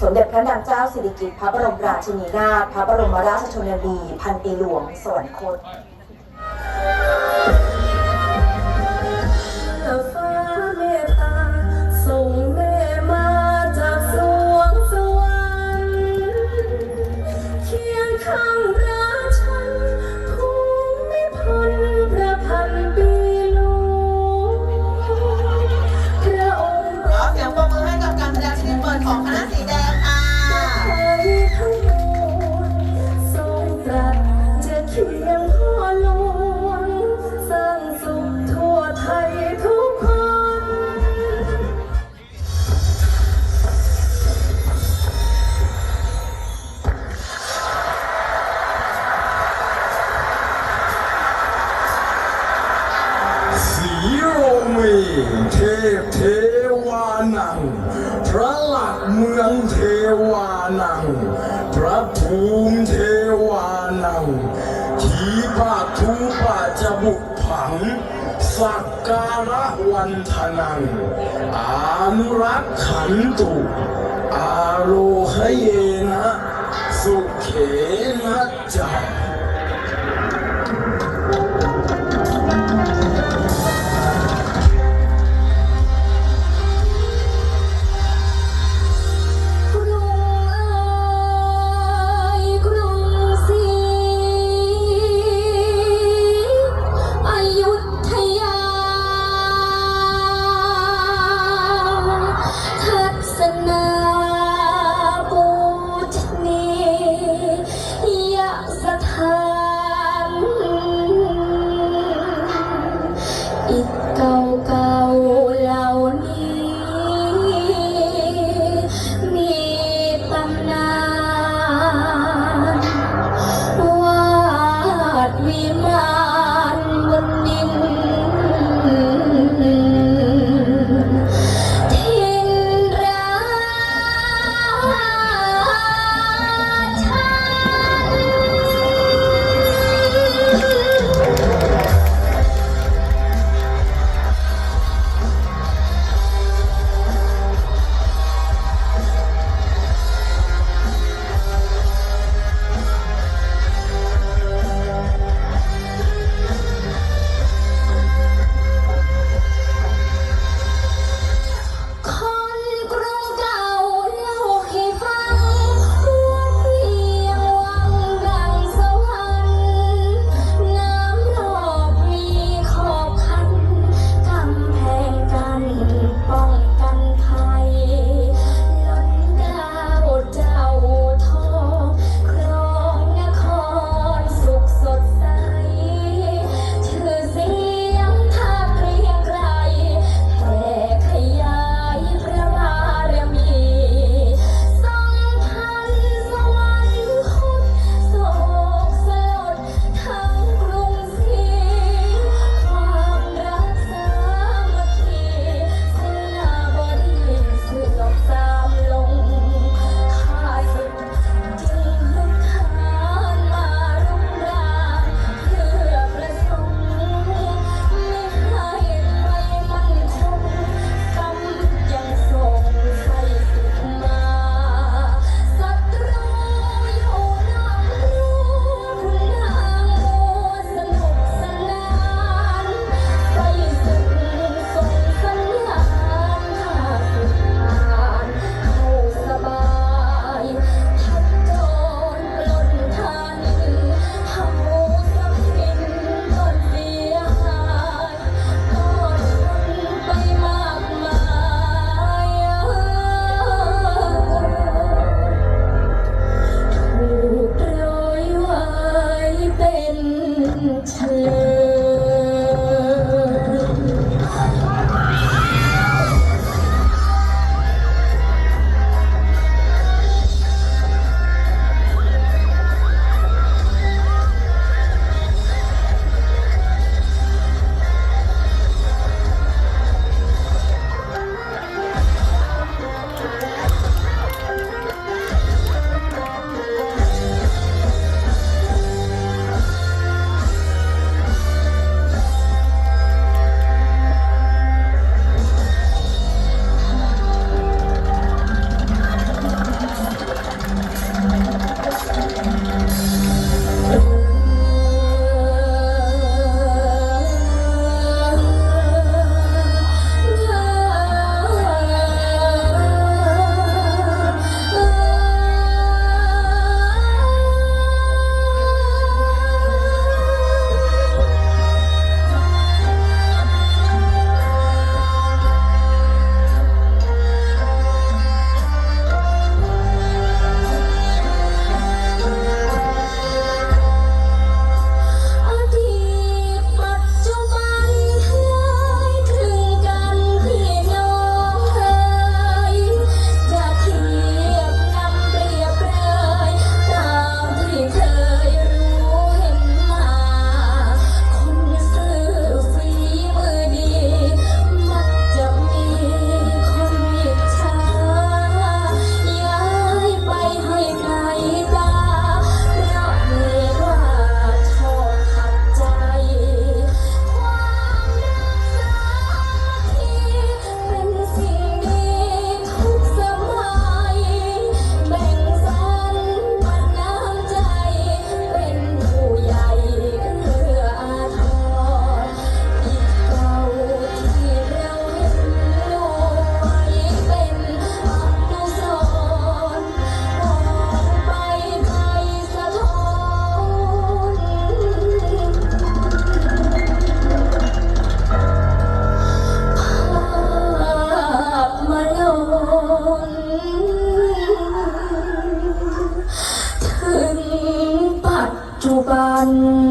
สมเด็จพระนางเจ้าสิริกิติ์พระบรมราชินีนาถพระบรมราชชนนีพันปีหลวงสวรรคต พระหลักเมืองเทวานัง พระภูมิเทวานังทีปาทูปาจะบุกผัง สักการะวันทนัง อานุรักขันตุ อาโลหเยนะ สุเขนะจักก จุบัน